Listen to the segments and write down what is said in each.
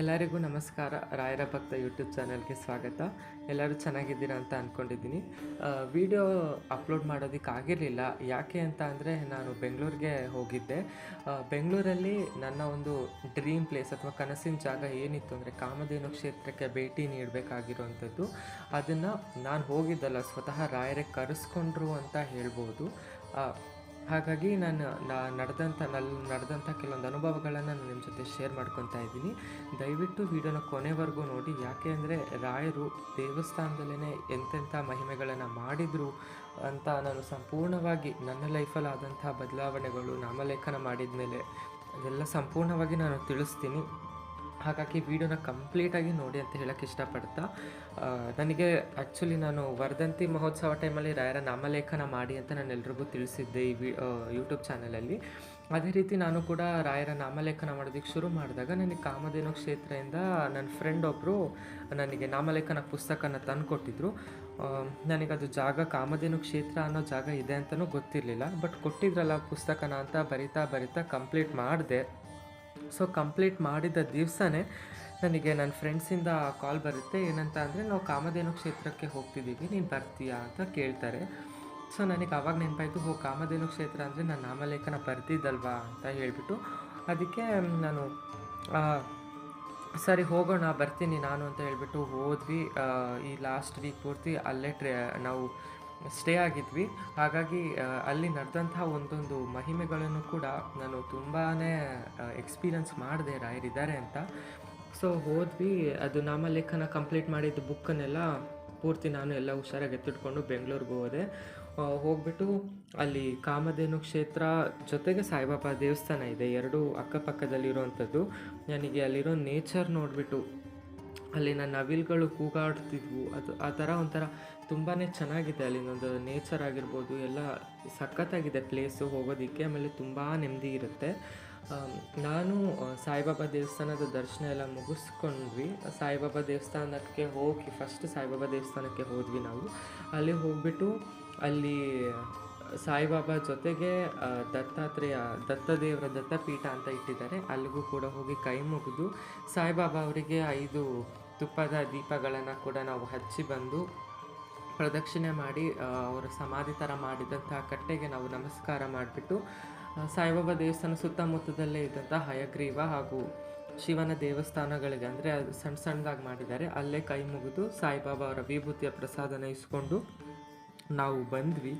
ಎಲ್ಲರಿಗೂ ನಮಸ್ಕಾರ. ರಾಯರ ಭಕ್ತ ಯೂಟ್ಯೂಬ್ ಚಾನಲ್ಗೆ ಸ್ವಾಗತ. ಎಲ್ಲರೂ ಚೆನ್ನಾಗಿದ್ದೀರಾ ಅಂತ ಅಂದ್ಕೊಂಡಿದ್ದೀನಿ ವಿಡಿಯೋ ಅಪ್ಲೋಡ್ ಮಾಡೋದಕ್ಕೆ ಆಗಿರಲಿಲ್ಲ. ಯಾಕೆ ಅಂತ ಅಂದರೆ ನಾನು ಬೆಂಗಳೂರಿಗೆ ಹೋಗಿದ್ದೆ. ಬೆಂಗಳೂರಲ್ಲಿ ನನ್ನ ಒಂದು ಡ್ರೀಮ್ ಪ್ಲೇಸ್ ಅಥವಾ ಕನಸಿನ ಜಾಗ ಏನಿತ್ತು ಅಂದರೆ ಕಾಮಧೇನು ಕ್ಷೇತ್ರಕ್ಕೆ ಭೇಟಿ ನೀಡಬೇಕಾಗಿರುವಂಥದ್ದು. ಅದನ್ನು ನಾನು ಹೋಗಿದ್ದಲ್ಲ, ಸ್ವತಃ ರಾಯರೇ ಕರೆಸ್ಕೊಂಡ್ರು ಅಂತ ಹೇಳ್ಬೋದು. ಹಾಗಾಗಿ ನಾನು ನಾ ನಡೆದಂಥ ನಲ್ಲಿ ನಡೆದಂಥ ಕೆಲವೊಂದು ಅನುಭವಗಳನ್ನು ನಾನು ನಿಮ್ಮ ಜೊತೆ ಶೇರ್ ಮಾಡ್ಕೊತಾ ಇದ್ದೀನಿ. ದಯವಿಟ್ಟು ವಿಡಿಯೋನ ಕೊನೆವರೆಗೂ ನೋಡಿ. ಯಾಕೆ ಅಂದರೆ ರಾಯರು ದೇವಸ್ಥಾನದಲ್ಲೇ ಎಂತೆಂಥ ಮಹಿಮೆಗಳನ್ನು ಮಾಡಿದರು ಅಂತ ನಾನು ಸಂಪೂರ್ಣವಾಗಿ ನನ್ನ ಲೈಫಲ್ಲಿ ಆದಂಥ ಬದಲಾವಣೆಗಳು, ನಾಮಲೇಖನ ಮಾಡಿದ ಮೇಲೆ ಅದೆಲ್ಲ ಸಂಪೂರ್ಣವಾಗಿ ನಾನು ತಿಳಿಸ್ತೀನಿ. ಹಾಗಾಗಿ ವಿಡಿಯೋನ ಕಂಪ್ಲೀಟಾಗಿ ನೋಡಿ ಅಂತ ಹೇಳಕ್ಕೆ ಇಷ್ಟಪಡ್ತಾ ನನಗೆ ಆ್ಯಕ್ಚುಲಿ ನಾನು ವರ್ಧಂತಿ ಮಹೋತ್ಸವ ಟೈಮಲ್ಲಿ ರಾಯರ ನಾಮಲೇಖನ ಮಾಡಿ ಅಂತ ನಾನು ಎಲ್ರಿಗೂ ತಿಳಿಸಿದ್ದೆ ಈ ವಿ ಯೂಟ್ಯೂಬ್ ಚಾನಲಲ್ಲಿ ಅದೇ ರೀತಿ ನಾನು ಕೂಡ ರಾಯರ ನಾಮಲೇಖನ ಮಾಡೋದಕ್ಕೆ ಶುರು ಮಾಡಿದಾಗ ನನಗೆ ಕಾಮಧೇನು ಕ್ಷೇತ್ರದಿಂದ ನನ್ನ ಫ್ರೆಂಡ್ ಒಬ್ಬರು ನನಗೆ ನಾಮಲೇಖನ ಪುಸ್ತಕನ ತಂದುಕೊಟ್ಟಿದ್ರು. ನನಗದು ಜಾಗ ಕಾಮಧೇನು ಕ್ಷೇತ್ರ ಅನ್ನೋ ಜಾಗ ಇದೆ ಅಂತಲೂ ಗೊತ್ತಿರಲಿಲ್ಲ ಬಟ್ ಕೊಟ್ಟಿದ್ರಲ್ಲ ಪುಸ್ತಕನ ಅಂತ ಬರಿತಾ ಬರಿತಾ ಕಂಪ್ಲೀಟ್ ಮಾಡಿದೆ. ಸೊ ಕಂಪ್ಲೀಟ್ ಮಾಡಿದ ದಿವಸನೇ ನನಗೆ ನನ್ನ ಫ್ರೆಂಡ್ಸಿಂದ ಕಾಲ್ ಬರುತ್ತೆ. ಏನಂತ ಅಂದರೆ, ನಾವು ಕಾಮಧೇನು ಕ್ಷೇತ್ರಕ್ಕೆ ಹೋಗ್ತಿದ್ದೀವಿ, ನೀನು ಬರ್ತೀಯಾ ಅಂತ ಕೇಳ್ತಾರೆ. ಸೊ ನನಗೆ ಆವಾಗ ನೆನಪಾಯಿತು ಹೋ ಕಾಮಧೇನು ಕ್ಷೇತ್ರ ಅಂದರೆ ನಾನು ನಾಮಲೇಖನ ಬರ್ತಿದ್ದಲ್ವಾ ಅಂತ ಹೇಳಿಬಿಟ್ಟು. ಅದಕ್ಕೆ ನಾನು ಸರಿ ಹೋಗೋಣ, ಬರ್ತೀನಿ ನಾನು ಅಂತ ಹೇಳ್ಬಿಟ್ಟು ಹೋದ್ವಿ. ಈ ಲಾಸ್ಟ್ ವೀಕ್ ಪೂರ್ತಿ ಅಲ್ಲೇ ಟ್ರೇ, ನಾವು ಸ್ಟೇ ಆಗಿದ್ವಿ. ಹಾಗಾಗಿ ಅಲ್ಲಿ ನಡೆದಂತಹ ಒಂದೊಂದು ಮಹಿಮೆಗಳನ್ನು ಕೂಡ ನಾನು ತುಂಬಾ ಎಕ್ಸ್ಪೀರಿಯನ್ಸ್ ಮಾಡಿದೆ ರಾಯರಿದ್ದಾರೆ ಅಂತ. ಸೊ ಹೋದ್ವಿ. ಅದು ನಾಮಲೇಖನ ಕಂಪ್ಲೀಟ್ ಮಾಡಿದ್ದು ಬುಕ್ಕನ್ನೆಲ್ಲ ಪೂರ್ತಿ ನಾನು ಎಲ್ಲ ಹುಷಾರಾಗಿ ಎತ್ತಿಟ್ಕೊಂಡು ಬೆಂಗಳೂರಿಗೆ ಹೋದೆ. ಹೋಗ್ಬಿಟ್ಟು ಅಲ್ಲಿ ಕಾಮಧೇನು ಕ್ಷೇತ್ರ ಜೊತೆಗೆ ಸಾಯಿಬಾಬಾ ದೇವಸ್ಥಾನ ಇದೆ. ಎರಡು ಅಕ್ಕಪಕ್ಕದಲ್ಲಿರುವಂಥದ್ದು. ನನಗೆ ಅಲ್ಲಿರೋ ನೇಚರ್ ನೋಡಿಬಿಟ್ಟು ಅಲ್ಲಿನ ನವಿಲುಗಳು ಕೂಗಾಡ್ತಿದ್ವು. ಅದು ಆ ಥರ ಒಂಥರ ತುಂಬಾ ಚೆನ್ನಾಗಿದೆ ಅಲ್ಲಿನೊಂದು ನೇಚರ್ ಆಗಿರ್ಬೋದು, ಎಲ್ಲ ಸಖತ್ತಾಗಿದೆ ಪ್ಲೇಸು ಹೋಗೋದಕ್ಕೆ, ಆಮೇಲೆ ತುಂಬ ನೆಮ್ಮದಿ ಇರುತ್ತೆ. ನಾನು ಸಾಯಿಬಾಬಾ ದೇವಸ್ಥಾನದ ದರ್ಶನ ಎಲ್ಲ ಮುಗಿಸ್ಕೊಂಡ್ವಿ. ಸಾಯಿಬಾಬಾ ದೇವಸ್ಥಾನಕ್ಕೆ ಹೋಗಿ ಫಸ್ಟ್ ಸಾಯಿಬಾಬಾ ದೇವಸ್ಥಾನಕ್ಕೆ ಹೋದ್ವಿ ನಾವು. ಅಲ್ಲಿ ಹೋಗ್ಬಿಟ್ಟು ಅಲ್ಲಿ ಸಾಯಿಬಾಬಾ ಜೊತೆಗೆ ದತ್ತಾತ್ರೇಯ, ದತ್ತದೇವರ ದತ್ತಪೀಠ ಅಂತ ಇಟ್ಟಿದ್ದಾರೆ. ಅಲ್ಲಿಗೂ ಕೂಡ ಹೋಗಿ ಕೈ ಮುಗಿದು ಸಾಯಿಬಾಬಾ ಅವರಿಗೆ ಐದು ತುಪ್ಪದ ದೀಪಗಳನ್ನು ಕೂಡ ನಾವು ಹಚ್ಚಿ ಬಂದು ಪ್ರದಕ್ಷಿಣೆ ಮಾಡಿ ಅವರ ಸಮಾಧಿ ಥರ ಮಾಡಿದಂತಹ ಕಟ್ಟೆಗೆ ನಾವು ನಮಸ್ಕಾರ ಮಾಡಿಬಿಟ್ಟು ಸಾಯಿಬಾಬಾ ದೇವಸ್ಥಾನ ಸುತ್ತಮುತ್ತದಲ್ಲೇ ಇದ್ದಂಥ ಹಯಗ್ರೀವ ಹಾಗೂ ಶಿವನ ದೇವಸ್ಥಾನಗಳಿಗೆ, ಅಂದರೆ ಅದು ಸಣ್ಣ ಸಣ್ಣದಾಗಿ ಮಾಡಿದ್ದಾರೆ. ಅಲ್ಲೇ ಕೈ ಮುಗಿದು ಸಾಯಿಬಾಬಾ ಅವರ ವಿಭೂತಿಯ ಪ್ರಸಾದನ ಇಸ್ಕೊಂಡು ನಾವು ಬಂದ್ವಿ.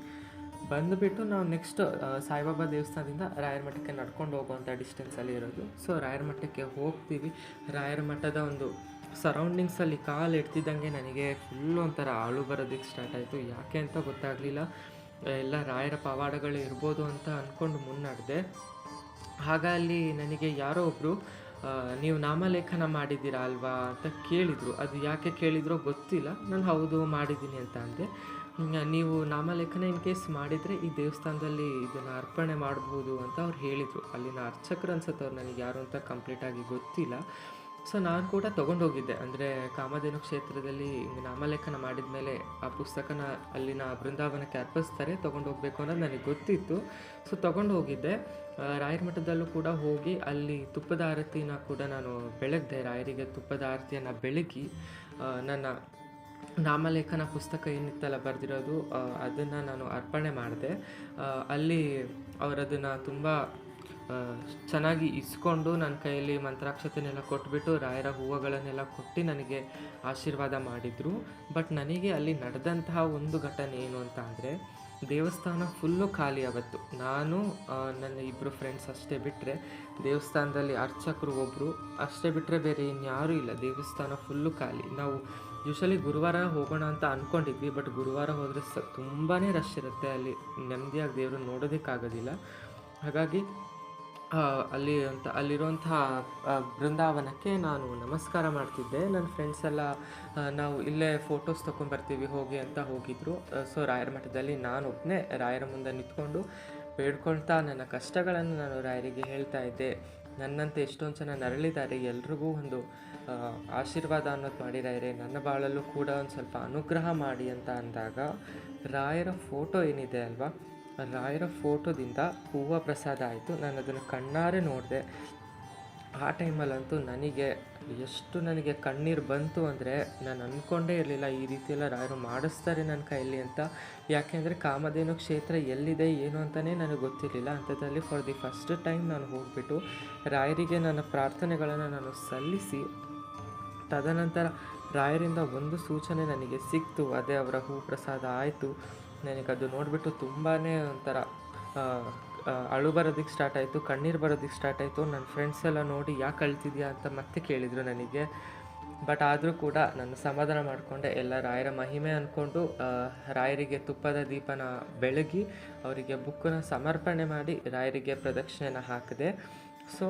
ಬಂದುಬಿಟ್ಟು ನಾವು ನೆಕ್ಸ್ಟ್ ಸಾಯಿಬಾಬಾ ದೇವಸ್ಥಾನದಿಂದ ರಾಯರ ಮಠಕ್ಕೆ ನಡ್ಕೊಂಡು ಹೋಗುವಂಥ ಡಿಸ್ಟೆನ್ಸಲ್ಲಿ ಇರೋದು. ಸೊ ರಾಯರ ಮಠಕ್ಕೆ ಹೋಗ್ತೀವಿ. ರಾಯರ ಮಠದ ಒಂದು ಸರೌಂಡಿಂಗ್ಸಲ್ಲಿ ಕಾಲು ಇಡ್ತಿದ್ದಂಗೆ ನನಗೆ ಫುಲ್ಲು ಒಂಥರ ಆಳು ಬರೋದಕ್ಕೆ ಸ್ಟಾರ್ಟ್ ಆಯಿತು. ಯಾಕೆ ಅಂತ ಗೊತ್ತಾಗಲಿಲ್ಲ. ಎಲ್ಲ ರಾಯರ ಪವಾಡಗಳು ಇರ್ಬೋದು ಅಂತ ಅಂದ್ಕೊಂಡು ಮುನ್ನಡೆದೆ. ಆಗ ಅಲ್ಲಿ ನನಗೆ ಯಾರೋ ಒಬ್ಬರು ನೀವು ನಾಮಲೇಖನ ಮಾಡಿದ್ದೀರಾ ಅಲ್ವಾ ಅಂತ ಕೇಳಿದರು. ಅದು ಯಾಕೆ ಕೇಳಿದ್ರೋ ಗೊತ್ತಿಲ್ಲ. ನಾನು ಹೌದು ಮಾಡಿದ್ದೀನಿ ಅಂತ ಅಂದೆ. ನೀವು ನಾಮಲೇಖನ ಇನ್ ಕೇಸ್ ಮಾಡಿದರೆ ಈ ದೇವಸ್ಥಾನದಲ್ಲಿ ಇದನ್ನು ಅರ್ಪಣೆ ಮಾಡ್ಬೋದು ಅಂತ ಅವ್ರು ಹೇಳಿದರು. ಅಲ್ಲಿನ ಅರ್ಚಕರು ಅನ್ಸುತ್ತೆ ಅವ್ರು ನನಗೆ ಯಾರು ಅಂತ ಕಂಪ್ಲೀಟಾಗಿ ಗೊತ್ತಿಲ್ಲ. ಸೊ ನಾನು ಕೂಡ ತೊಗೊಂಡೋಗಿದ್ದೆ. ಅಂದರೆ ಕಾಮಧೇನು ಕ್ಷೇತ್ರದಲ್ಲಿ ನಾಮಲೇಖನ ಮಾಡಿದ ಮೇಲೆ ಆ ಪುಸ್ತಕನ ಅಲ್ಲಿನ ಬೃಂದಾವನಕ್ಕೆ ಅರ್ಪಿಸ್ತಾರೆ ತೊಗೊಂಡು ಹೋಗ್ಬೇಕು ಅನ್ನೋದು ನನಗೆ ಗೊತ್ತಿತ್ತು. ಸೊ ತೊಗೊಂಡು ಹೋಗಿದ್ದೆ ರಾಯರ ಮಠದಲ್ಲೂ ಕೂಡ ಹೋಗಿ ಅಲ್ಲಿ ತುಪ್ಪದ ಆರತಿನ ಕೂಡ ನಾನು ಬೆಳಗ್ದೆ. ರಾಯರಿಗೆ ತುಪ್ಪದ ಆರತಿಯನ್ನು ಬೆಳಗಿ ನನ್ನ ನಾಮಲೇಖನ ಪುಸ್ತಕ ಏನಿತ್ತಲ್ಲ ಬರೆದಿರೋದು ಅದನ್ನು ನಾನು ಅರ್ಪಣೆ ಮಾಡಿದೆ. ಅಲ್ಲಿ ಅವರದನ್ನು ತುಂಬ ಚೆನ್ನಾಗಿ ಇಸ್ಕೊಂಡು ನನ್ನ ಕೈಯಲ್ಲಿ ಮಂತ್ರಾಕ್ಷತೆನೆಲ್ಲ ಕೊಟ್ಬಿಟ್ಟು, ರಾಯರ ಹೂವುಗಳನ್ನೆಲ್ಲ ಕೊಟ್ಟು ನನಗೆ ಆಶೀರ್ವಾದ ಮಾಡಿದರು. ಬಟ್ ನನಗೆ ಅಲ್ಲಿ ನಡೆದಂತಹ ಒಂದು ಘಟನೆ ಏನು ಅಂತ ಅಂದರೆ, ದೇವಸ್ಥಾನ ಫುಲ್ಲು ಖಾಲಿ ಅವತ್ತು. ನಾನು ನನ್ನ ಇಬ್ಬರು ಫ್ರೆಂಡ್ಸ್ ಅಷ್ಟೇ ಬಿಟ್ಟರೆ ದೇವಸ್ಥಾನದಲ್ಲಿ ಅರ್ಚಕರು ಒಬ್ಬರು ಅಷ್ಟೇ ಬಿಟ್ಟರೆ ಬೇರೆ ಇನ್ಯಾರೂ ಇಲ್ಲ. ದೇವಸ್ಥಾನ ಫುಲ್ಲು ಖಾಲಿ. ನಾವು ಯೂಶಲಿ ಗುರುವಾರ ಹೋಗೋಣ ಅಂತ ಅಂದ್ಕೊಂಡಿದ್ವಿ ಬಟ್ ಗುರುವಾರ ಹೋದರೆ ಸ ತುಂಬಾ ರಶ್ ಇರುತ್ತೆ ಅಲ್ಲಿ. ನೆಮ್ಮದಿಯಾಗಿ ದೇವರು ನೋಡೋದಕ್ಕಾಗೋದಿಲ್ಲ. ಹಾಗಾಗಿ ಅಲ್ಲಿ ಅಂತ ಅಲ್ಲಿರುವಂತಹ ಬೃಂದಾವನಕ್ಕೆ ನಾನು ನಮಸ್ಕಾರ ಮಾಡ್ತಿದ್ದೆ. ನನ್ನ ಫ್ರೆಂಡ್ಸ್ ಎಲ್ಲ ನಾವು ಇಲ್ಲೇ ಫೋಟೋಸ್ ತೊಗೊಂಬರ್ತೀವಿ ಹೋಗಿ ಅಂತ ಹೋಗಿದ್ರು. ಸೊ ರಾಯರ ಮಠದಲ್ಲಿ ನಾನು ಒಬ್ಬನೇ ರಾಯರ ಮುಂದೆ ನಿಂತ್ಕೊಂಡು ಬೇಡ್ಕೊಳ್ತಾ ನನ್ನ ಕಷ್ಟಗಳನ್ನು ನಾನು ರಾಯರಿಗೆ ಹೇಳ್ತಾ ಇದ್ದೆ. ನನ್ನಂತೆ ಎಷ್ಟೊಂದು ಜನ ನರಳಿದ್ದಾರೆ, ಎಲ್ರಿಗೂ ಒಂದು ಆಶೀರ್ವಾದ ಅನ್ನೋದು ಮಾಡಿದ್ದಾರೆ ನನ್ನ ಬಾಳಲ್ಲೂ ಕೂಡ ಒಂದು ಸ್ವಲ್ಪ ಅನುಗ್ರಹ ಮಾಡಿ ಅಂತ ಅಂದಾಗ, ರಾಯರ ಫೋಟೋ ಏನಿದೆ ಅಲ್ವಾ, ರಾಯರ ಫೋಟೋದಿಂದ ಹೂವ ಪ್ರಸಾದ ಆಯಿತು. ನಾನು ಅದನ್ನು ಕಣ್ಣಾರೆ ನೋಡಿದೆ. ಆ ಟೈಮಲ್ಲಂತೂ ನನಗೆ ಎಷ್ಟು ನನಗೆ ಕಣ್ಣೀರು ಬಂತು ಅಂದರೆ, ನಾನು ಅಂದ್ಕೊಂಡೇ ಇರಲಿಲ್ಲ, ಈ ರೀತಿ ಎಲ್ಲ ರಾಯರು ಮಾಡಿಸ್ತಾರೆ ನನ್ನ ಕೈಯಲ್ಲಿ ಅಂತ. ಯಾಕೆಂದರೆ ಕಾಮಧೇನು ಕ್ಷೇತ್ರ ಎಲ್ಲಿದೆ, ಏನು ಅಂತಲೇ ನನಗೆ ಗೊತ್ತಿರಲಿಲ್ಲ. ಅಂಥದ್ರಲ್ಲಿ ಫಾರ್ ದಿ ಫಸ್ಟ್ ಟೈಮ್ ನಾನು ಹೋಗ್ಬಿಟ್ಟು, ರಾಯರಿಗೆ ನನ್ನ ಪ್ರಾರ್ಥನೆಗಳನ್ನು ನಾನು ಸಲ್ಲಿಸಿ ತದನಂತರ ರಾಯರಿಂದ ಒಂದು ಸೂಚನೆ ನನಗೆ ಸಿಕ್ತು, ಅದೇ ಅವರ ಹೂ ಪ್ರಸಾದ ಆಯಿತು ನನಗದು ನೋಡಿಬಿಟ್ಟು ತುಂಬಾ ಒಂಥರ ಅಳು ಬರೋದಕ್ಕೆ ಸ್ಟಾರ್ಟ್ ಆಯಿತು, ಕಣ್ಣೀರು ಬರೋದಕ್ಕೆ ಸ್ಟಾರ್ಟ್ ಆಯಿತು. ನನ್ನ ಫ್ರೆಂಡ್ಸ್ ಎಲ್ಲ ನೋಡಿ, ಯಾಕೆ ಅಳ್ತಿದ್ಯಾ ಅಂತ ಮತ್ತೆ ಕೇಳಿದರು ನನಗೆ. ಬಟ್ ಆದರೂ ಕೂಡ ನಾನು ಸಮಾಧಾನ ಮಾಡಿಕೊಂಡೆ. ಎಲ್ಲ ರಾಯರ ಮಹಿಮೆ ಅಂದ್ಕೊಂಡು ರಾಯರಿಗೆ ತುಪ್ಪದ ದೀಪನ ಬೆಳಗಿ ಅವರಿಗೆ ಬುಕ್ಕನ್ನು ಸಮರ್ಪಣೆ ಮಾಡಿ ರಾಯರಿಗೆ ಪ್ರದಕ್ಷಿಣೆನ ಹಾಕಿದೆ. ಸೊ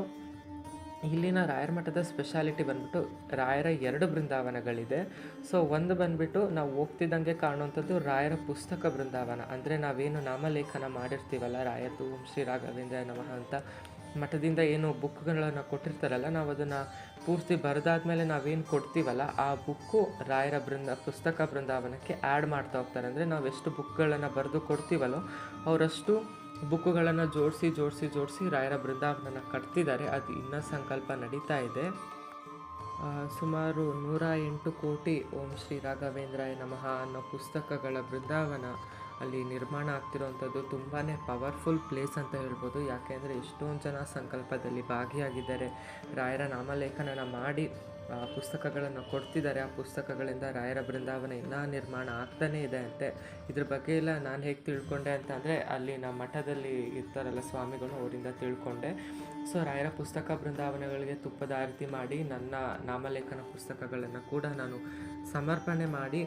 ಇಲ್ಲಿನ ರಾಯರ ಮಠದ ಸ್ಪೆಷಾಲಿಟಿ ಬಂದ್ಬಿಟ್ಟು ರಾಯರ ಎರಡು ಬೃಂದಾವನಗಳಿದೆ. ಸೊ ಒಂದು ಬಂದ್ಬಿಟ್ಟು ನಾವು ಹೋಗ್ತಿದ್ದಂಗೆ ಕಾಣುವಂಥದ್ದು ರಾಯರ ಪುಸ್ತಕ ಬೃಂದಾವನ. ಅಂದರೆ ನಾವೇನು ನಾಮಲೇಖನ ಮಾಡಿರ್ತೀವಲ್ಲ ರಾಯರ್ದು ಓಂ ಶ್ರೀ ರಾಘವೇಂದ್ರ ನಮಃ ಅಂತ. ಮಠದಿಂದ ಏನು ಬುಕ್ಗಳನ್ನು ಕೊಟ್ಟಿರ್ತಾರಲ್ಲ, ನಾವು ಅದನ್ನು ಪೂರ್ತಿ ಬರೆದಾದ್ಮೇಲೆ ನಾವೇನು ಕೊಡ್ತೀವಲ್ಲ, ಆ ಬುಕ್ಕು ರಾಯರ ಬೃಂದ, ಪುಸ್ತಕ ಬೃಂದಾವನಕ್ಕೆ ಆ್ಯಡ್ ಮಾಡ್ತಾ ಹೋಗ್ತಾರೆ. ಅಂದರೆ ನಾವು ಎಷ್ಟು ಬುಕ್ಗಳನ್ನು ಬರೆದು ಕೊಡ್ತೀವಲ್ಲೋ, ಅವರಷ್ಟು ಬುಕ್ಕುಗಳನ್ನು ಜೋಡಿಸಿ ಜೋಡಿಸಿ ಜೋಡಿಸಿ ರಾಯರ ಬೃಂದಾವನನ ಕಟ್ತಿದ್ದಾರೆ. ಅದು ಇನ್ನೂ ಸಂಕಲ್ಪ ನಡೀತಾ ಇದೆ. ಸುಮಾರು ನೂರ ಎಂಟು ಕೋಟಿ ಓಂ ಶ್ರೀ ರಾಘವೇಂದ್ರಾಯ ನಮಃ ಅನ್ನೋ ಪುಸ್ತಕಗಳ ಬೃಂದಾವನ ಅಲ್ಲಿ ನಿರ್ಮಾಣ ಆಗ್ತಿರೋವಂಥದ್ದು ತುಂಬಾ ಪವರ್ಫುಲ್ ಪ್ಲೇಸ್ ಅಂತ ಹೇಳ್ಬೋದು. ಯಾಕೆಂದರೆ ಎಷ್ಟೊಂದು ಜನ ಸಂಕಲ್ಪದಲ್ಲಿ ಭಾಗಿಯಾಗಿದ್ದಾರೆ. ರಾಯರ ನಾಮಲೇಖನನ ಮಾಡಿ ಪುಸ್ತಕಗಳನ್ನು ಕೊಡ್ತಿದ್ದಾರೆ. ಆ ಪುಸ್ತಕಗಳಿಂದ ರಾಯರ ಬೃಂದಾವನ ಇನ್ನೂ ನಿರ್ಮಾಣ ಆಗ್ತಾನೇ ಇದೆ ಅಂತೆ. ಇದ್ರ ಬಗ್ಗೆ ಎಲ್ಲ ನಾನು ಹೇಗೆ ತಿಳ್ಕೊಂಡೆ ಅಂತ ಅಂದರೆ ಅಲ್ಲಿ ನಮ್ಮ ಮಠದಲ್ಲಿ ಇರ್ತಾರಲ್ಲ ಸ್ವಾಮಿಗಳು ಅವರಿಂದ ತಿಳ್ಕೊಂಡೆ. ಸೊ ರಾಯರ ಪುಸ್ತಕ ಬೃಂದಾವನಗಳಿಗೆ ತುಪ್ಪದ ಆರತಿ ಮಾಡಿ ನನ್ನ ನಾಮಲೇಖನ ಪುಸ್ತಕಗಳನ್ನು ಕೂಡ ನಾನು ಸಮರ್ಪಣೆ ಮಾಡಿ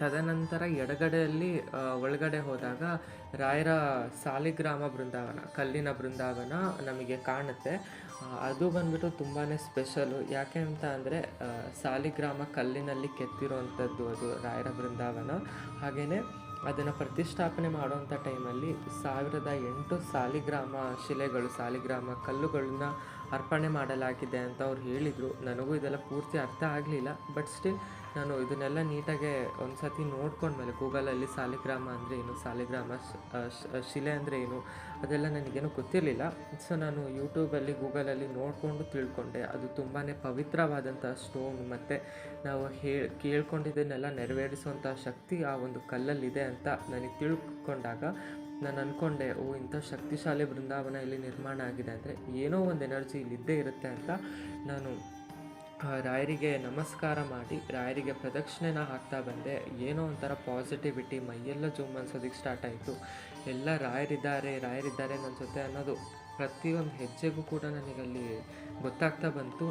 ತದನಂತರ ಎಡಗಡೆಯಲ್ಲಿ ಒಳಗಡೆ ಹೋದಾಗ ರಾಯರ ಸಾಲಿಗ್ರಾಮ ಬೃಂದಾವನ, ಕಲ್ಲಿನ ಬೃಂದಾವನ ನಮಗೆ ಕಾಣುತ್ತೆ. ಅದು ಬಂದ್ಬಿಟ್ಟು ತುಂಬಾ ಸ್ಪೆಷಲು. ಯಾಕೆ ಅಂತ ಅಂದರೆ ಸಾಲಿಗ್ರಾಮ ಕಲ್ಲಿನಲ್ಲಿ ಕೆತ್ತಿರುವಂಥದ್ದು ಅದು ರಾಯರ ಬೃಂದಾವನ. ಹಾಗೆಯೇ ಅದನ್ನು ಪ್ರತಿಷ್ಠಾಪನೆ ಮಾಡುವಂಥ ಟೈಮಲ್ಲಿ ಸಾವಿರದ ಎಂಟು ಸಾಲಿಗ್ರಾಮ ಶಿಲೆಗಳು, ಸಾಲಿಗ್ರಾಮ ಕಲ್ಲುಗಳನ್ನ ಅರ್ಪಣೆ ಮಾಡಲಾಗಿದೆ ಅಂತ ಅವ್ರು ಹೇಳಿದರು. ನನಗೂ ಇದೆಲ್ಲ ಪೂರ್ತಿ ಅರ್ಥ ಆಗಲಿಲ್ಲ. ಬಟ್ ಸ್ಟಿಲ್ ನಾನು ಇದನ್ನೆಲ್ಲ ನೀಟಾಗೆ ಒಂದು ಸತಿ ನೋಡ್ಕೊಂಡ್ಮೇಲೆ ಗೂಗಲಲ್ಲಿ ಸಾಲಿಗ್ರಾಮ ಅಂದರೆ ಏನು, ಸಾಲಿಗ್ರಾಮ ಶಿಲೆ ಅಂದರೆ ಏನು, ಅದೆಲ್ಲ ನನಗೇನು ಗೊತ್ತಿರಲಿಲ್ಲ. ಸೊ ನಾನು ಯೂಟ್ಯೂಬಲ್ಲಿ, ಗೂಗಲಲ್ಲಿ ನೋಡಿಕೊಂಡು ತಿಳ್ಕೊಂಡೆ. ಅದು ತುಂಬಾ ಪವಿತ್ರವಾದಂಥ ಸ್ಟೋನ್ ಮತ್ತು ನಾವು ಹೇ, ಕೇಳ್ಕೊಂಡಿದ್ದನ್ನೆಲ್ಲ ನೆರವೇರಿಸುವಂಥ ಶಕ್ತಿ ಆ ಒಂದು ಕಲ್ಲಲ್ಲಿದೆ ಅಂತ ನನಗೆ ತಿಳ್ಕೊಂಡಾಗ ನಾನು ಅಂದ್ಕೊಂಡೆ ಓ, ಇಂಥ ಶಕ್ತಿಶಾಲಿ ಬೃಂದಾವನ ಇಲ್ಲಿ ನಿರ್ಮಾಣ ಆಗಿದೆ ಅಂದರೆ ಏನೋ ಒಂದು ಎನರ್ಜಿ ಇಲ್ಲಿದ್ದೇ ಇರುತ್ತೆ ಅಂತ ನಾನು ರಾಯರಿಗೆ ನಮಸ್ಕಾರ ಮಾಡಿ ರಾಯರಿಗೆ ಪ್ರದಕ್ಷಿಣೆನ ಹಾಕ್ತಾ ಬಂದೆ. ಏನೋ ಒಂಥರ ಪಾಸಿಟಿವಿಟಿ ಮೈಯೆಲ್ಲ ಜೂಮ್ ಅನ್ಸೋದಕ್ಕೆ ಸ್ಟಾರ್ಟ್ ಆಯಿತು. ಎಲ್ಲ ರಾಯರಿದ್ದಾರೆ ರಾಯರಿದ್ದಾರೆ ನನ್ನ ಜೊತೆ ಅನ್ನೋದು ಪ್ರತಿಯೊಂದು ಹೆಜ್ಜೆಗೂ ಕೂಡ ನನಗಲ್ಲಿ ಗೊತ್ತಾಗ್ತಾ ಬಂತು.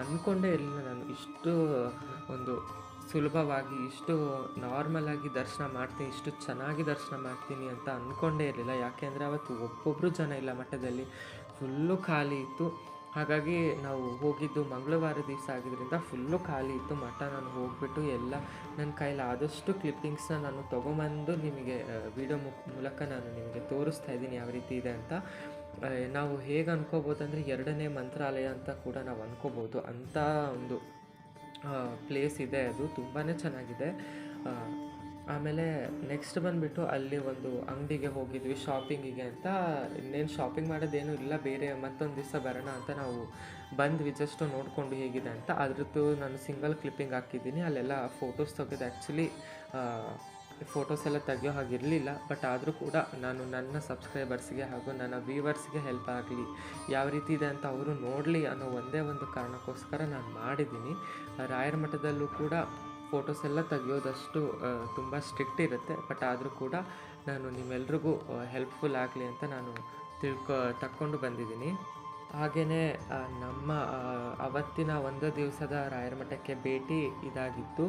ಅಂದ್ಕೊಂಡೆ ಇರಲಿಲ್ಲ ನಾನು. ಇಷ್ಟು ಒಂದು ಸುಲಭವಾಗಿ, ಇಷ್ಟು ನಾರ್ಮಲಾಗಿ ದರ್ಶನ ಮಾಡ್ತೀನಿ, ಇಷ್ಟು ಚೆನ್ನಾಗಿ ದರ್ಶನ ಮಾಡ್ತೀನಿ ಅಂತ ಅಂದ್ಕೊಂಡೇ ಇರಲಿಲ್ಲ. ಯಾಕೆಂದರೆ ಅವತ್ತು ಒಬ್ಬೊಬ್ಬರು ಜನ ಇಲ್ಲ ಮಠದಲ್ಲಿ. ಫುಲ್ಲು ಖಾಲಿ ಇತ್ತು. ಹಾಗಾಗಿ ನಾವು ಹೋಗಿದ್ದು ಮಂಗಳವಾರ ದಿವಸ ಆಗಿದ್ದರಿಂದ ಫುಲ್ಲು ಖಾಲಿ ಇತ್ತು. ಮಠ ನಾನು ಹೋಗ್ಬಿಟ್ಟು ಎಲ್ಲ ನನ್ನ ಕೈಲಿ ಆದಷ್ಟು ಕ್ಲಿಪ್ಪಿಂಗ್ಸ್ನ ನಾನು ತೊಗೊಂಬಂದು ನಿಮಗೆ ವಿಡಿಯೋ ಮೂಲಕ ನಾನು ನಿಮಗೆ ತೋರಿಸ್ತಾ ಇದ್ದೀನಿ ಯಾವ ರೀತಿ ಇದೆ ಅಂತ. ನಾವು ಹೇಗೆ ಅನ್ಕೋಬೋದು ಅಂದರೆ ಎರಡನೇ ಮಂತ್ರಾಲಯ ಅಂತ ಕೂಡ ನಾವು ಅಂದ್ಕೋಬೋದು ಅಂಥ ಒಂದು ಪ್ಲೇಸ್ ಇದೆ ಅದು. ತುಂಬಾ ಚೆನ್ನಾಗಿದೆ. ಆಮೇಲೆ ನೆಕ್ಸ್ಟ್ ಬಂದುಬಿಟ್ಟು ಅಲ್ಲಿ ಒಂದು ಅಂಗಡಿಗೆ ಹೋಗಿದ್ವಿ ಶಾಪಿಂಗಿಗೆ ಅಂತ. ಇನ್ನೇನು ಶಾಪಿಂಗ್ ಮಾಡೋದೇನು ಇಲ್ಲ, ಬೇರೆ ಮತ್ತೊಂದು ದಿವಸ ಬರೋಣ ಅಂತ ನಾವು ಬಂದ್ವಿ. ಜಸ್ಟ್ ನೋಡಿಕೊಂಡು ಹೇಗಿದೆ ಅಂತ. ಅದ್ರದ್ದು ನಾನು ಸಿಂಗಲ್ ಕ್ಲಿಪ್ಪಿಂಗ್ ಹಾಕಿದ್ದೀನಿ. ಅಲ್ಲೆಲ್ಲ ಫೋಟೋಸ್ ತೆಗೆದು ಆ್ಯಕ್ಚುಲಿ ಫೋಟೋಸ್ ಎಲ್ಲ ತೆಗೆಯೋ ಹಾಗಿರಲಿಲ್ಲ ಬಟ್ ಆದರೂ ಕೂಡ ನಾನು ನನ್ನ ಸಬ್ಸ್ಕ್ರೈಬರ್ಸ್ಗೆ ಹಾಗೂ ನನ್ನ ವ್ಯೂವರ್ಸ್ಗೆ ಹೆಲ್ಪ್ ಆಗಲಿ, ಯಾವ ರೀತಿ ಇದೆ ಅಂತ ಅವರು ನೋಡಲಿ ಅನ್ನೋ ಒಂದೇ ಒಂದು ಕಾರಣಕ್ಕೋಸ್ಕರ ನಾನು ಮಾಡಿದ್ದೀನಿ. ರಾಯರ ಮಠದಲ್ಲೂ ಕೂಡ ಫೋಟೋಸ್ ಎಲ್ಲ ತೆಗೆಯೋದಷ್ಟು ತುಂಬ ಸ್ಟ್ರಿಕ್ಟ್ ಇರುತ್ತೆ. ಬಟ್ ಆದರೂ ಕೂಡ ನಾನು ನಿಮ್ಮೆಲ್ರಿಗೂ ಹೆಲ್ಪ್ಫುಲ್ ಆಗಲಿ ಅಂತ ನಾನು ತಿಳ್ಕೊ, ತಕ್ಕೊಂಡು ಬಂದಿದ್ದೀನಿ. ಹಾಗೆಯೇ ನಮ್ಮ ಅವತ್ತಿನ ಒಂದು ದಿವಸದ ರಾಯರ ಮಠಕ್ಕೆ ಭೇಟಿ ಇದಾಗಿತ್ತು.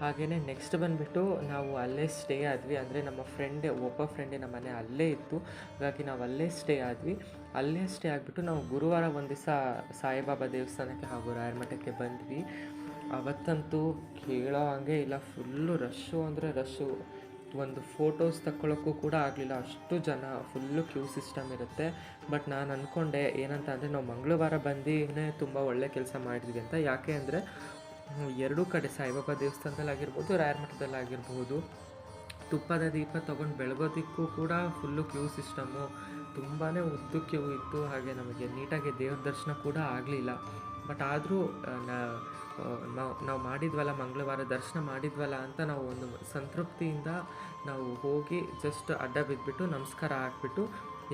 ಹಾಗೆಯೇ ನೆಕ್ಸ್ಟ್ ಬಂದುಬಿಟ್ಟು ನಾವು ಅಲ್ಲೇ ಸ್ಟೇ ಆದ್ವಿ. ಅಂದರೆ ನಮ್ಮ ಫ್ರೆಂಡ್ ಒಬ್ಬ ಫ್ರೆಂಡಿನ ಮನೆ ಅಲ್ಲೇ ಇತ್ತು. ಹಾಗಾಗಿ ನಾವು ಅಲ್ಲೇ ಸ್ಟೇ ಆದ್ವಿ. ಅಲ್ಲೇ ಸ್ಟೇ ಆಗಿಬಿಟ್ಟು ನಾವು ಗುರುವಾರ ಒಂದು ದಿವಸ ಸಾಯಿಬಾಬಾ ದೇವಸ್ಥಾನಕ್ಕೆ ಹಾಗೂ ರಾಯರ ಮಠಕ್ಕೆ ಬಂದ್ವಿ. ಅವತ್ತಂತೂ ಕೇಳೋ ಹಾಗೆ ಇಲ್ಲ. ಫುಲ್ಲು ರಶ್ಶು ಅಂದರೆ ರಶ್ಶು. ಒಂದು ಫೋಟೋಸ್ ತಕ್ಕೊಳ್ಳೋಕ್ಕೂ ಕೂಡ ಆಗಲಿಲ್ಲ. ಅಷ್ಟು ಜನ, ಫುಲ್ಲು ಕ್ಯೂ ಸಿಸ್ಟಮ್ ಇರುತ್ತೆ. ಬಟ್ ನಾನು ಅಂದ್ಕೊಂಡೆ ಏನಂತ ಅಂದರೆ ನಾವು ಮಂಗಳವಾರ ಬಂದಿನೇ ತುಂಬ ಒಳ್ಳೆ ಕೆಲಸ ಮಾಡಿದ್ವಿ ಅಂತ. ಯಾಕೆ ಅಂದರೆ ಎರಡೂ ಕಡೆ ಸಾಯಿಬಾಬಾ ದೇವಸ್ಥಾನದಲ್ಲಾಗಿರ್ಬೋದು ರಾಯರ ಮಠದಲ್ಲಾಗಿರ್ಬೋದು ತುಪ್ಪದ ದೀಪ ತೊಗೊಂಡು ಬೆಳಗೋದಕ್ಕೂ ಕೂಡ ಫುಲ್ಲು ಕ್ಯೂ ಸಿಸ್ಟಮು. ತುಂಬಾ ಉದ್ದಕ್ಕೆ ಇತ್ತು. ಹಾಗೆ ನಮಗೆ ನೀಟಾಗಿ ದೇವ್ರ ದರ್ಶನ ಕೂಡ ಆಗಲಿಲ್ಲ. ಬಟ್ ಆದರೂ ನಾವು ನಾವು ಮಾಡಿದ್ವಲ್ಲ, ಮಂಗಳವಾರ ದರ್ಶನ ಮಾಡಿದ್ವಲ್ಲ ಅಂತ ನಾವು ಒಂದು ಸಂತೃಪ್ತಿಯಿಂದ ನಾವು ಹೋಗಿ ಜಸ್ಟ್ ಅಡ್ಡ ಬಿದ್ದುಬಿಟ್ಟು ನಮಸ್ಕಾರ ಹಾಕ್ಬಿಟ್ಟು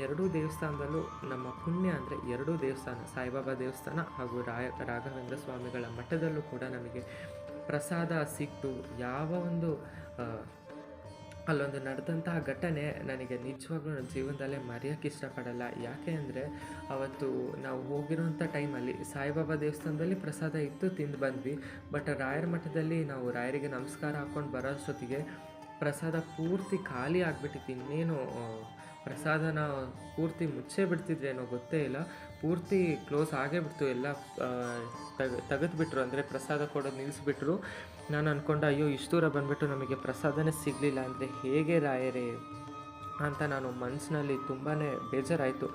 ಎರಡೂ ದೇವಸ್ಥಾನದಲ್ಲೂ ನಮ್ಮ ಪುಣ್ಯ ಅಂದರೆ ಎರಡೂ ದೇವಸ್ಥಾನ, ಸಾಯಿಬಾಬಾ ದೇವಸ್ಥಾನ ಹಾಗೂ ರಾಯ, ರಾಘವೇಂದ್ರ ಸ್ವಾಮಿಗಳ ಮಠದಲ್ಲೂ ಕೂಡ ನಮಗೆ ಪ್ರಸಾದ ಸಿಕ್ತು. ಯಾವ ಒಂದು ಅಲ್ಲೊಂದು ನಡೆದಂತಹ ಘಟನೆ ನನಗೆ ನಿಜವಾಗ್ಲೂ ನನ್ನ ಜೀವನದಲ್ಲೇ ಮರೆಯೋಕ್ಕೆ ಇಷ್ಟಪಡಲ್ಲ. ಯಾಕೆ ಅಂದರೆ ಅವತ್ತು ನಾವು ಹೋಗಿರೋಂಥ ಟೈಮಲ್ಲಿ ಸಾಯಿಬಾಬಾ ದೇವಸ್ಥಾನದಲ್ಲಿ ಪ್ರಸಾದ ಇತ್ತು, ತಿಂದು ಬಂದ್ವಿ. ಬಟ್ ರಾಯರ ಮಠದಲ್ಲಿ ನಾವು ರಾಯರಿಗೆ ನಮಸ್ಕಾರ ಹಾಕ್ಕೊಂಡು ಬರೋ ಅಷ್ಟೊತ್ತಿಗೆ ಪ್ರಸಾದ ಪೂರ್ತಿ ಖಾಲಿ ಆಗಿಬಿಟ್ಟಿತ್ತು. ಇನ್ನೇನು ಪ್ರಸಾದನ ಪೂರ್ತಿ ಮುಚ್ಚೇ ಬಿಡ್ತಿದ್ರೇನೋ ಗೊತ್ತೇ ಇಲ್ಲ. ಪೂರ್ತಿ ಕ್ಲೋಸ್ ಆಗೇ ಬಿಡ್ತು. ಎಲ್ಲ ತೆಗ, ತೆಗೆದುಬಿಟ್ರು. ಅಂದರೆ ಪ್ರಸಾದ ಕೊಡೋದು ನಿಲ್ಲಿಸ್ಬಿಟ್ರು ನಾನು ಅಂದ್ಕೊಂಡೆ ಅಯ್ಯೋ, ಇಷ್ಟು ದೂರ ಬಂದುಬಿಟ್ಟು ನಮಗೆ ಪ್ರಸಾದನೇ ಸಿಗಲಿಲ್ಲ ಅಂದರೆ ಹೇಗೆ ರಾಯರೇ? ಅಂತ ನಾನು ಮನಸ್ಸಿನಲ್ಲಿ ತುಂಬಾ ಬೇಜಾರಾಯಿತು.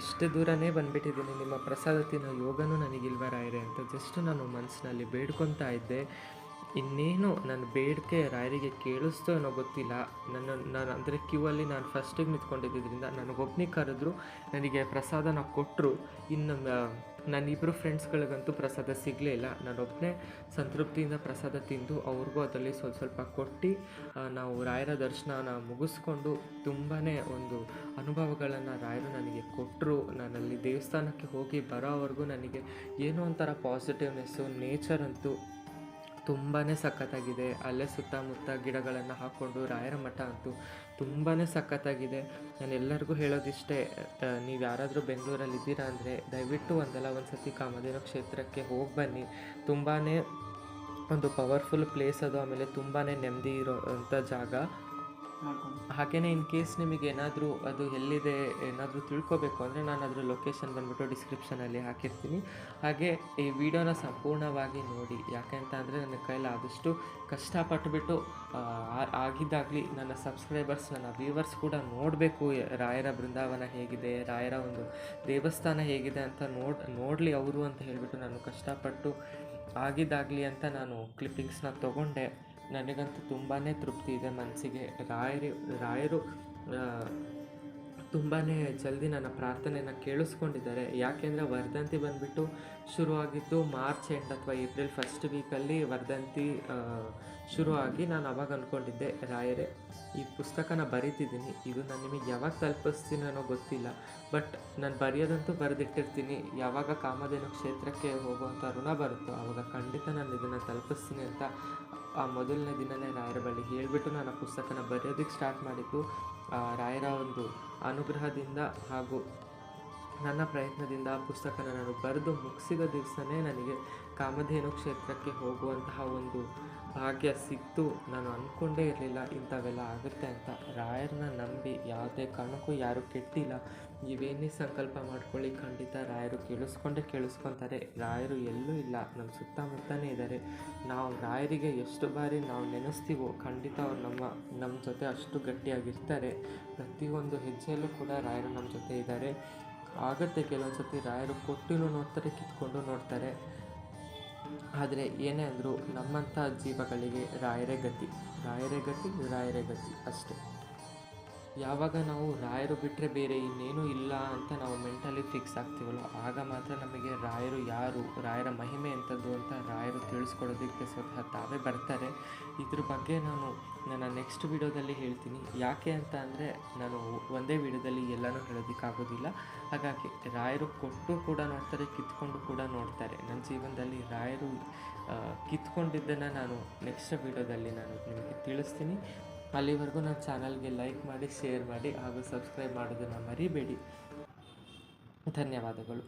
ಇಷ್ಟು ದೂರನೇ ಬಂದುಬಿಟ್ಟಿದ್ದೀನಿ. ನಿಮ್ಮ ಪ್ರಸಾದ ತಿನ್ನೋ ಯೋಗನೂ ನನಗಿಲ್ವ ರಾಯರೇ? ಅಂತ ಜಸ್ಟ್ ನಾನು ಮನಸ್ಸಿನಲ್ಲಿ ಬೇಡ್ಕೊತಾ ಇದ್ದೆ. ಇನ್ನೇನು ನನ್ನ ಬೇಡಿಕೆ ರಾಯರಿಗೆ ಕೇಳಿಸ್ತೋ ಏನೋ ಗೊತ್ತಿಲ್ಲ. ನನ್ನ ನಾನು ಅಂದರೆ ಕ್ಯೂ ಅಲ್ಲಿ ನಾನು ಫಸ್ಟಿಗೆ ನಿಂತ್ಕೊಂಡಿದ್ದರಿಂದ ನನಗೊಬ್ಬನೇ ಕರೆದ್ರು, ನನಗೆ ಪ್ರಸಾದನ ಕೊಟ್ಟರು ಇನ್ನು ನನ್ನಿಬ್ಬರು ಫ್ರೆಂಡ್ಸ್ಗಳಿಗಂತೂ ಪ್ರಸಾದ ಸಿಗಲೇ ಇಲ್ಲ. ನಾನೊಬ್ಬನೇ ಸಂತೃಪ್ತಿಯಿಂದ ಪ್ರಸಾದ ತಿಂದು ಅವ್ರಿಗೂ ಅದರಲ್ಲಿ ಸ್ವಲ್ಪ ಸ್ವಲ್ಪ ಕೊಟ್ಟು ನಾವು ರಾಯರ ದರ್ಶನನ ಮುಗಿಸ್ಕೊಂಡು ತುಂಬಾ ಒಂದು ಅನುಭವಗಳನ್ನು ರಾಯರು ನನಗೆ ಕೊಟ್ಟರು ನಾನಲ್ಲಿ ದೇವಸ್ಥಾನಕ್ಕೆ ಹೋಗಿ ಬರೋವರೆಗೂ ನನಗೆ ಏನೋ ಒಂಥರ ಪಾಸಿಟಿವ್ನೆಸ್ಸು ನೇಚರ್ ಅಂತೂ ತುಂಬಾ ಸಖತ್ತಾಗಿದೆ. ಅಲ್ಲೇ ಸುತ್ತಮುತ್ತ ಗಿಡಗಳನ್ನು ಹಾಕ್ಕೊಂಡು ರಾಯರ ಮಠ ಅಂತೂ ತುಂಬಾ ಸಖತ್ತಾಗಿದೆ. ನಾನು ಎಲ್ಲರಿಗೂ ಹೇಳೋದಿಷ್ಟೇ ನೀವು ಯಾರಾದರೂ ಬೆಂಗಳೂರಲ್ಲಿ ಇದ್ದೀರಾ ಅಂದರೆ ದಯವಿಟ್ಟು ಒಂದಲ್ಲ ಒಂದು ಸತಿ ಕಾಮಧೇನು ಕ್ಷೇತ್ರಕ್ಕೆ ಹೋಗಿ ಬನ್ನಿ. ತುಂಬಾ ಒಂದು ಪವರ್ಫುಲ್ ಪ್ಲೇಸ್ ಅದು. ಆಮೇಲೆ ತುಂಬಾ ನೆಮ್ಮದಿ ಇರೋ ಅಂಥ ಜಾಗ. ಹಾಗೆಯೇ ಇನ್ ಕೇಸ್ ನಿಮಗೆ ಏನಾದರೂ ಅದು ಎಲ್ಲಿದೆ ಏನಾದರೂ ತಿಳ್ಕೊಬೇಕು ಅಂದರೆ ನಾನು ಅದರ ಲೊಕೇಶನ್ ಬಂದ್ಬಿಟ್ಟು ಡಿಸ್ಕ್ರಿಪ್ಷನಲ್ಲಿ ಹಾಕಿರ್ತೀನಿ. ಹಾಗೆ ಈ ವಿಡಿಯೋನ ಸಂಪೂರ್ಣವಾಗಿ ನೋಡಿ. ಯಾಕೆಂತ ಅಂದರೆ ನನ್ನ ಕೈಲಿ ಆದಷ್ಟು ಕಷ್ಟಪಟ್ಟುಬಿಟ್ಟು ಆಗಿದ್ದಾಗಲಿ ನನ್ನ ಸಬ್ಸ್ಕ್ರೈಬರ್ಸ್ ನನ್ನ ವ್ಯೂವರ್ಸ್ ಕೂಡ ನೋಡಬೇಕು. ರಾಯರ ಬೃಂದಾವನ ಹೇಗಿದೆ, ರಾಯರ ಒಂದು ದೇವಸ್ಥಾನ ಹೇಗಿದೆ ಅಂತ ನೋಡ್, ನೋಡಲಿ ಅವರು ಅಂತ ಹೇಳಿಬಿಟ್ಟು ನಾನು ಕಷ್ಟಪಟ್ಟು ಆಗಿದ್ದಾಗಲಿ ಅಂತ ನಾನು ಕ್ಲಿಪ್ಪಿಂಗ್ಸ್ನ ತೊಗೊಂಡೆ. ನನಗಂತೂ ತುಂಬಾ ತೃಪ್ತಿ ಇದೆ ಮನಸ್ಸಿಗೆ. ರಾಯರಿ, ರಾಯರು ತುಂಬಾ ಜಲ್ದಿ ನನ್ನ ಪ್ರಾರ್ಥನೆಯನ್ನು ಕೇಳಿಸ್ಕೊಂಡಿದ್ದಾರೆ. ಯಾಕೆಂದರೆ ವರ್ಧಂತಿ ಬಂದುಬಿಟ್ಟು ಶುರುವಾಗಿದ್ದು ಮಾರ್ಚ್ ಎಂಡ್ ಅಥವಾ ಏಪ್ರಿಲ್ ಫಸ್ಟ್ ವೀಕಲ್ಲಿ ವರ್ಧಂತಿ ಶುರುವಾಗಿ ನಾನು ಅವಾಗ ಅಂದ್ಕೊಂಡಿದ್ದೆ ರಾಯರೇ, ಈ ಪುಸ್ತಕನ ಬರೀತಿದ್ದೀನಿ. ಇದು ನಾನು ನಿಮಗೆ ಯಾವಾಗ ತಲುಪಿಸ್ತೀನಿ ಅನ್ನೋ ಗೊತ್ತಿಲ್ಲ. ಬಟ್ ನಾನು ಬರೆಯೋದಂತೂ ಬರೆದಿಟ್ಟಿರ್ತೀನಿ. ಯಾವಾಗ ಕಾಮಧೇನು ಕ್ಷೇತ್ರಕ್ಕೆ ಹೋಗುವಂಥ ಋಣ ಬರುತ್ತೋ ಆವಾಗ ಖಂಡಿತ ನಾನು ಇದನ್ನು ತಲುಪಿಸ್ತೀನಿ ಅಂತ ಆ ಮೊದಲನೇ ದಿನನೇ ರಾಯರ ಬಳಿ ಹೇಳಿಬಿಟ್ಟು ನಾನು ಆ ಪುಸ್ತಕನ ಬರೆಯೋದಕ್ಕೆ ಸ್ಟಾರ್ಟ್ ಮಾಡಿದ್ದು ರಾಯರ ಒಂದು ಅನುಗ್ರಹದಿಂದ ಹಾಗೂ ನನ್ನ ಪ್ರಯತ್ನದಿಂದ ಆ ಪುಸ್ತಕನ ನಾನು ಬರೆದು ಮುಗಿಸಿದ ದಿವಸನೇ ನನಗೆ ಕಾಮಧೇನು ಕ್ಷೇತ್ರಕ್ಕೆ ಹೋಗುವಂತಹ ಒಂದು ಭಾಗ್ಯ ಸಿಕ್ತು. ನಾನು ಅಂದ್ಕೊಂಡೇ ಇರಲಿಲ್ಲ, ಇಂಥವೆಲ್ಲ ಆಗುತ್ತೆ ಅಂತ. ರಾಯರನ್ನ ನಂಬಿ ಯಾವುದೇ ಕಾರಣಕ್ಕೂ ಯಾರೂ ಕೆಟ್ಟಿಲ್ಲ. ನೀವೇನೇ ಸಂಕಲ್ಪ ಮಾಡ್ಕೊಳ್ಳಿ, ಖಂಡಿತ ರಾಯರು ಕೇಳಿಸ್ಕೊಂಡೇ ಕೇಳಿಸ್ಕೊತಾರೆ. ರಾಯರು ಎಲ್ಲೂ ಇಲ್ಲ, ನಮ್ಮ ಸುತ್ತಮುತ್ತನೇ ಇದ್ದಾರೆ. ನಾವು ರಾಯರಿಗೆ ಎಷ್ಟು ಬಾರಿ ನಾವು ನೆನೆಸ್ತೀವೋ, ಖಂಡಿತ ಅವ್ರು ನಮ್ಮ ನಮ್ಮ ಜೊತೆ ಅಷ್ಟು ಗಟ್ಟಿಯಾಗಿರ್ತಾರೆ. ಪ್ರತಿಯೊಂದು ಹೆಜ್ಜೆಯಲ್ಲೂ ಕೂಡ ರಾಯರು ನಮ್ಮ ಜೊತೆ ಇದ್ದಾರೆ. ಆಗುತ್ತೆ ಕೆಲವೊಂದು ಸತಿ ರಾಯರು ಕೊಟ್ಟಿನೂ ನೋಡ್ತಾರೆ, ಕಿತ್ಕೊಂಡು ನೋಡ್ತಾರೆ. ಆದರೆ ಏನೇ ಅಂದರೂ ನಮ್ಮಂಥ ಜೀವಗಳಿಗೆ ರಾಯರೇ ಗತಿ. ರಾಯರೇ ಗತಿ ರಾಯರೇ ಗತಿ ಅಷ್ಟೇ. ಯಾವಾಗ ನಾವು ರಾಯರು ಬಿಟ್ಟರೆ ಬೇರೆ ಇನ್ನೇನೂ ಇಲ್ಲ ಅಂತ ನಾವು ಮೆಂಟಲಿ ಫಿಕ್ಸ್ ಆಗ್ತೀವಲ್ಲ, ಆಗ ಮಾತ್ರ ನಮಗೆ ರಾಯರು ಯಾರು, ರಾಯರ ಮಹಿಮೆ ಎಂಥದ್ದು ಅಂತ ರಾಯರು ತಿಳಿಸ್ಕೊಡೋದಕ್ಕೆ ಸ್ವತಃ ತಾವೇ ಬರ್ತಾರೆ. ಇದ್ರ ಬಗ್ಗೆ ನಾನು ನನ್ನ ನೆಕ್ಸ್ಟ್ ವಿಡಿಯೋದಲ್ಲಿ ಹೇಳ್ತೀನಿ. ಯಾಕೆ ಅಂತ ಅಂದರೆ, ನಾನು ಒಂದೇ ವಿಡಿಯೋದಲ್ಲಿ ಎಲ್ಲನೂ ಹೇಳೋದಕ್ಕಾಗೋದಿಲ್ಲ ಹಾಗಾಗಿ ರಾಯರು ಕೊಟ್ಟು ಕೂಡ ನೋಡ್ತಾರೆ, ಕಿತ್ಕೊಂಡು ಕೂಡ ನೋಡ್ತಾರೆ. ನನ್ನ ಜೀವನದಲ್ಲಿ ರಾಯರು ಕಿತ್ಕೊಂಡಿದ್ದನ್ನು ನಾನು ನೆಕ್ಸ್ಟ್ ವಿಡಿಯೋದಲ್ಲಿ ನಾನು ನಿಮಗೆ ತಿಳಿಸ್ತೀನಿ. ಅಲ್ಲಿವರೆಗೂ ನನ್ನ ಚಾನಲ್ಗೆ ಲೈಕ್ ಮಾಡಿ ಶೇರ್ ಮಾಡಿ ಹಾಗೂ ಸಬ್ಸ್ಕ್ರೈಬ್ ಮಾಡೋದನ್ನು ಮರಿಬೇಡಿ. ಧನ್ಯವಾದಗಳು.